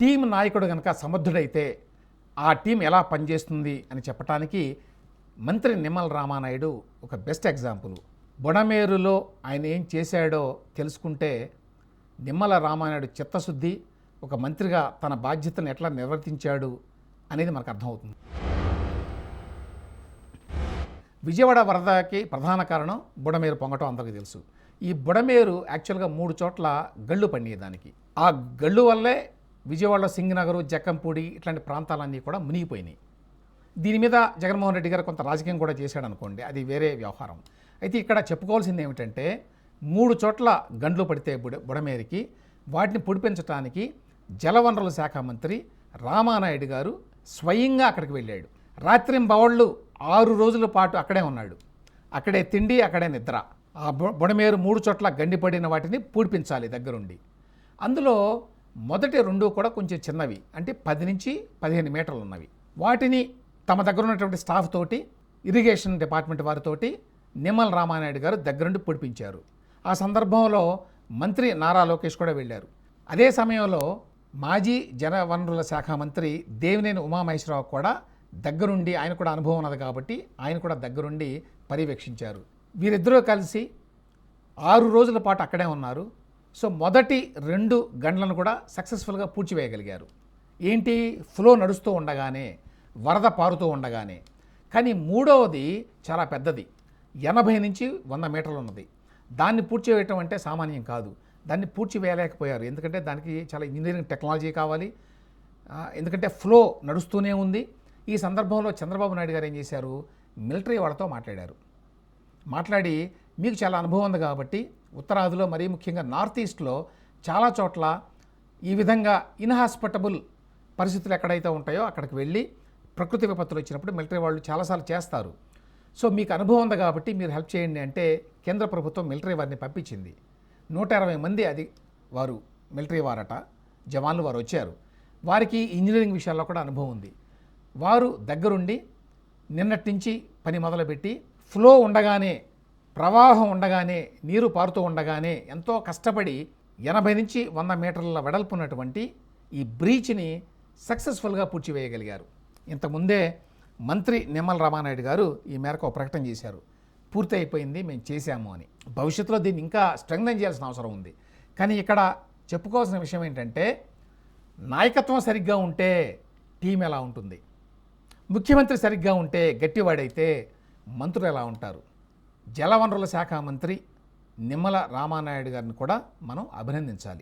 Team నాయకుడు కనుక సమర్థుడైతే ఆ టీం ఎలా పనిచేస్తుంది అని చెప్పడానికి మంత్రి నిమ్మల రామానాయుడు ఒక బెస్ట్ ఎగ్జాంపుల్. బుడమేరులో ఆయన ఏం చేశాడో తెలుసుకుంటే నిమ్మల రామానాయుడు చిత్తశుద్ధి ఒక మంత్రిగా తన బాధ్యతను ఎట్లా నిర్వర్తించాడు అనేది మనకు అర్థమవుతుంది. విజయవాడ వరదకి ప్రధాన కారణం బుడమేరు పొంగటం అందరికీ తెలుసు. ఈ బుడమేరు యాక్చువల్గా మూడు చోట్ల గళ్ళు పండేదానికి. ఆ గళ్ళు వల్లే విజయవాడలో సింగనగర్ జక్కంపూడి ఇట్లాంటి ప్రాంతాలన్నీ కూడా మునిగిపోయినాయి. దీని మీద జగన్మోహన్ రెడ్డి గారు కొంత రాజకీయం కూడా చేశాడు అనుకోండి అది వేరే వ్యవహారం. అయితే ఇక్కడ చెప్పుకోవాల్సింది ఏమిటంటే మూడు చోట్ల గండ్లు పడితే బుడ బుడమేరికి వాటిని పొడిపించడానికి జలవనరుల శాఖ మంత్రి రామానాయుడు గారు స్వయంగా అక్కడికి వెళ్ళాడు. రాత్రింబవళ్ళు ఆరు రోజుల పాటు అక్కడే ఉన్నాడు. అక్కడే తిండి అక్కడే నిద్ర. ఆ బుడమేరు మూడు చోట్ల గండిపడిన వాటిని పూడిపించాలి దగ్గరుండి. అందులో మొదటి రెండు కూడా కొంచెం చిన్నవి. అంటే పది నుంచి పదిహేను మీటర్లు ఉన్నవి. వాటిని తమ దగ్గర ఉన్నటువంటి స్టాఫ్ తోటి ఇరిగేషన్ డిపార్ట్మెంట్ వారితోటి నిమ్మల రామానాయుడు గారు దగ్గరుండి పొడిపించారు. ఆ సందర్భంలో మంత్రి నారా లోకేష్ కూడా వెళ్ళారు. అదే సమయంలో మాజీ జలవనరుల శాఖ మంత్రి దేవినేని ఉమామహేశ్వరరావు కూడా దగ్గరుండి ఆయన కూడా అనుభవం ఉన్నది కాబట్టి ఆయన కూడా దగ్గరుండి పర్యవేక్షించారు. వీరిద్దరూ కలిసి ఆరు రోజుల పాటు అక్కడే ఉన్నారు. సో మొదటి రెండు గంటలను కూడా సక్సెస్ఫుల్గా పూడ్చివేయగలిగారు. ఏంటి? ఫ్లో నడుస్తూ ఉండగానే వరద పారుతూ ఉండగానే. కానీ మూడవది చాలా పెద్దది. ఎనభై నుంచి వంద మీటర్లు ఉన్నది దాన్ని పూడ్చివేయటం అంటే సామాన్యం కాదు. దాన్ని పూడ్చివేయలేకపోయారు. ఎందుకంటే దానికి చాలా ఇంజనీరింగ్ టెక్నాలజీ కావాలి. ఎందుకంటే ఫ్లో నడుస్తూనే ఉంది. ఈ సందర్భంలో చంద్రబాబు నాయుడు గారు ఏం చేశారు? మిలిటరీ వాళ్ళతో మాట్లాడారు. మాట్లాడి మీకు చాలా అనుభవం ఉంది కాబట్టి ఉత్తరాదిలో మరీ ముఖ్యంగా నార్త్ ఈస్ట్లో చాలా చోట్ల ఈ విధంగా ఇన్హాస్పిటబుల్ పరిస్థితులు ఎక్కడైతే ఉంటాయో అక్కడికి వెళ్ళి ప్రకృతి విపత్తులు వచ్చినప్పుడు మిలిటరీ వాళ్ళు చాలాసార్లు చేస్తారు. సో మీకు అనుభవం ఉంది కాబట్టి మీరు హెల్ప్ చేయండి అంటే కేంద్ర ప్రభుత్వం మిలిటరీ వారిని పంపించింది. నూట ఇరవై మంది అది వారు మిలిటరీ వారట జవాన్లు వారు వచ్చారు. వారికి ఇంజనీరింగ్ విషయాల్లో కూడా అనుభవం ఉంది. వారు దగ్గరుండి నిన్నటి నుంచి పని మొదలుపెట్టి ఫ్లో ఉండగానే ప్రవాహం ఉండగానే నీరు పారుతూ ఉండగానే ఎంతో కష్టపడి ఎనభై నుంచి వంద మీటర్ల వెడల్పు ఉన్నటువంటి ఈ బ్రీచ్ని సక్సెస్ఫుల్గా పూడ్చివేయగలిగారు. ఇంతకుముందే మంత్రి నిమ్మల రామానాయుడు గారు ఈ మేరకు ఒక ప్రకటన చేశారు. పూర్తి అయిపోయింది మేము చేశాము అని. భవిష్యత్తులో దీన్ని ఇంకా స్ట్రెంగ్థన్ చేయాల్సిన అవసరం ఉంది. కానీ ఇక్కడ చెప్పుకోవాల్సిన విషయం ఏంటంటే నాయకత్వం సరిగ్గా ఉంటే టీం ఎలా ఉంటుంది? ముఖ్యమంత్రి సరిగ్గా ఉంటే గట్టివాడైతే మంత్రులు ఎలా ఉంటారు? జలవనరుల శాఖ మంత్రి నిమ్మల రామానాయుడు గారిని కూడా మనం అభినందించాలి.